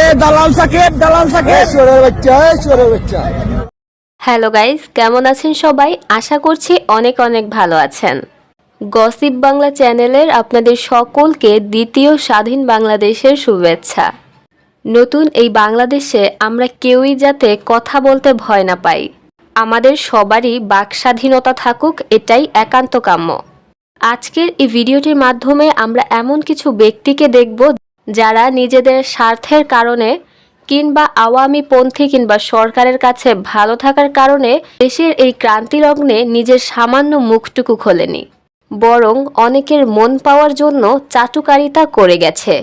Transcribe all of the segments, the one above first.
এ দালাল সাকিব দালাল সাকিব। চোরের বাচ্চা এ বাচ্চা। হ্যালো গাইস কেমন আছেন সবাই? আশা করছি অনেক অনেক ভালো আছেন। গসিপ বাংলা চ্যানেলের আপনাদের সকলকে দ্বিতীয় স্বাধীন বাংলাদেশের শুভেচ্ছা। নতুন এই বাংলাদেশে আমরা কেউই যাতে কথা বলতে ভয় না পাই। আমাদের সবারই বাক স্বাধীনতা থাকুক এটাই একান্ত কাম্য। আজকের এই ভিডিওটির মাধ্যমে আমরা এমন কিছু ব্যক্তিকে দেখব যারা নিজেদের স্বার্থের কারণে কিংবা আওয়ামী পন্থী কিংবা সরকারের কাছে ভালো থাকার কারণে দেশের এই ক্রান্তিলগ্নে নিজের সামান্য মুখটুকু খোলেনি, বরং অনেকের মন পাওয়ার জন্য চাটুকারিতা করে গেছে।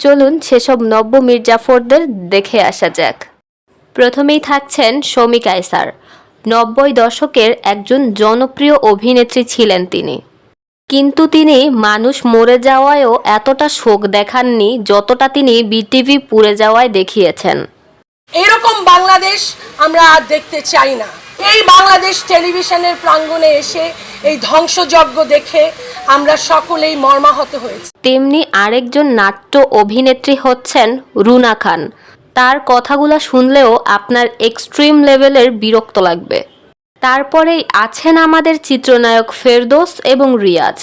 চলুন সেসব নব্য মির্জাফরদের দেখে আসা যাক। প্রথমেই থাকছেন শমী কায়সার। নব্বই দশকের একজন জনপ্রিয় অভিনেত্রী ছিলেন তিনি। কিন্তু তিনি মানুষ মরে যাওয়ায়ও এতটা শোক দেখাননি যতটা তিনি বিটিভি পুড়ে যাওয়ায় দেখিয়েছেন। এরকম বাংলাদেশ আমরা আর দেখতে চাই না। এই বাংলাদেশ টেলিভিশনের প্রাঙ্গণে এসে এই ধ্বংসযজ্ঞ দেখে আমরা সকলেই মর্মাহত হয়েছি। তেমনি আরেকজন নাট্য অভিনেত্রী হচ্ছেন রুনা খান। তার কথাগুলো শুনলেও আপনার এক্সট্রিম লেভেলের বিরক্ত লাগবে। তারপরেই আছেন আমাদের চিত্রনায়ক ফেরদোস এবং রিয়াজ।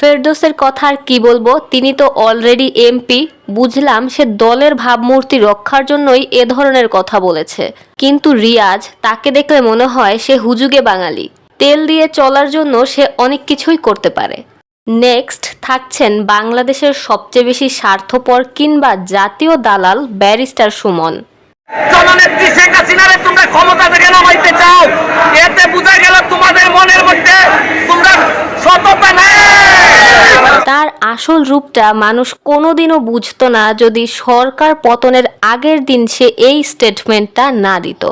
ফেরদোসের কথা আর কি বলব, তিনি তো অলরেডি এমপি বুঝলাম সে দলের ভাবমূর্তি রক্ষার জন্যই এ ধরনের কথা বলেছে। কিন্তু রিয়াজ তাকে দেখলে মনে হয় সে হুজুগে বাঙালি। তেল দিয়ে চলার জন্য সে অনেক কিছুই করতে পারে। নেক্সট থাকছেন বাংলাদেশের সবচেয়ে বেশি স্বার্থপর কিংবা জাতীয় দালাল ব্যারিস্টার সুমন। জননেত্রী শেখ হাসিনারে তোমরা ক্ষমতা থেকে নামাইতে চাও এতে বোঝা গেল তোমাদের মনের মধ্যে তোমরা সততা নেই। তার আসল রূপটা মানুষ কোনোদিনও বুঝতো না যদি সরকার পতনের আগের দিন সে এই স্টেটমেন্টটা না দিত।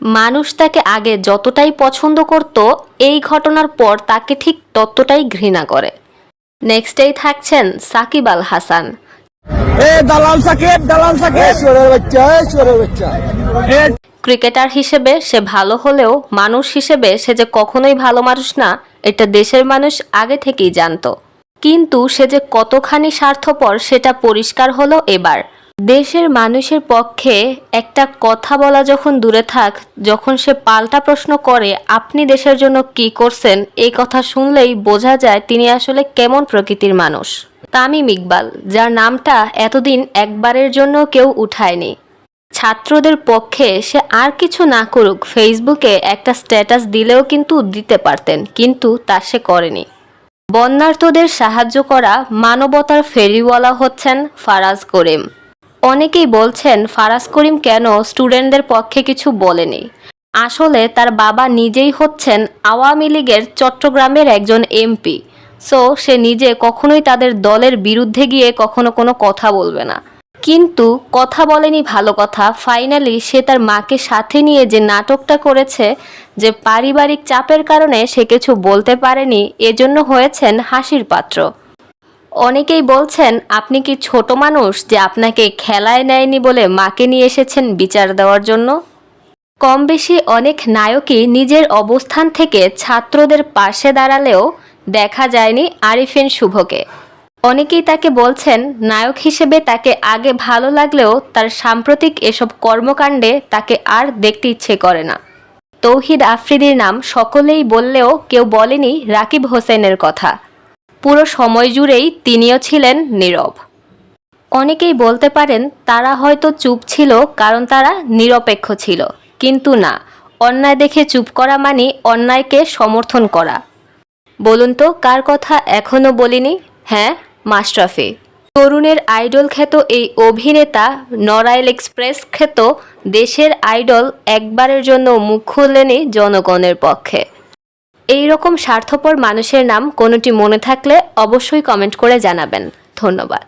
মানুষ তাকে আগে যতটাই পছন্দ করত এই ঘটনার পর তাকে ঠিক ততটাই ঘৃণা করে। নেক্সটেই থাকছেন সাকিব আল হাসান। ক্রিকেটার হিসেবে সে ভালো হলেও মানুষ হিসেবে সে যে কখনোই ভালো মানুষ না এটা দেশের মানুষ আগে থেকেই জানতো। কিন্তু সে যে কতখানি স্বার্থপর সেটা পরিষ্কার হলো এবার। দেশের মানুষের পক্ষে একটা কথা বলা যখন দূরে থাক, যখন সে পাল্টা প্রশ্ন করে, আপনি দেশের জন্য কি করছেন? এই কথা শুনলেই বোঝা যায় তিনি আসলে কেমন প্রকৃতির মানুষ। তামিম ইকবাল, যার নামটা এতদিন একবারের জন্য কেউ উঠায়নি। ছাত্রদের পক্ষে সে আর কিছু না করুক, ফেসবুকে একটা স্ট্যাটাস দিলেও কিন্তু দিতে পারতেন, কিন্তু তা সে করেনি। বন্যার্থদের সাহায্য করা মানবতার ফেরিওয়ালা হচ্ছেন ফারাজ করিম। অনেকেই বলছেন ফারাজ করিম কেন স্টুডেন্টদের পক্ষে কিছু বলেনি। আসলে তার বাবা নিজেই হচ্ছেন আওয়ামী লীগের চট্টগ্রামের একজন এমপি। সো সে নিজে কখনোই তাদের দলের বিরুদ্ধে গিয়ে কখনো কোনো কথা বলবে না। কিন্তু কথা বলেনি ভালো কথা। ফাইনালি সে তার মাকে সাথে নিয়ে যে নাটকটা করেছে, যে পারিবারিক চাপের কারণে সে কিছু বলতে পারেনি, এজন্য হয়েছেন হাসির পাত্র। অনেকেই বলছেন, আপনি কি ছোট মানুষ যে আপনাকে খেলায় নেয়নি বলে মাকে নিয়ে এসেছেন বিচার দেওয়ার জন্য? কম বেশি অনেক নায়কই নিজের অবস্থান থেকে ছাত্রদের পাশে দাঁড়ালেও দেখা যায়নি আরিফিন শুভকে। অনেকেই তাকে বলছেন, নায়ক হিসেবে তাকে আগে ভালো লাগলেও তার সাম্প্রতিক এসব কর্মকাণ্ডে তাকে আর দেখতে ইচ্ছে করে না। তৌহিদ আফ্রিদির নাম সকলেই বললেও কেউ বলেনি রাকিব হোসেনের কথা। পুরো সময় জুড়েই তিনিও ছিলেন নীরব। অনেকেই বলতে পারেন তারা হয়তো চুপ ছিল কারণ তারা নিরপেক্ষ ছিল, কিন্তু না। অন্যায় দেখে চুপ করা মানে অন্যায়কে সমর্থন করা। বলুন তো, কার কথা এখনও বলিনি? হ্যাঁ মাশরাফি। তরুণের আইডল খ্যাত এই অভিনেতা নরাইল এক্সপ্রেস খ্যাত দেশের আইডল একবারের জন্য মুখ খুললেনি জনগণের পক্ষে। এই রকম স্বার্থপর মানুষের নাম কোনোটি মনে থাকলে অবশ্যই কমেন্ট করে জানাবেন। ধন্যবাদ।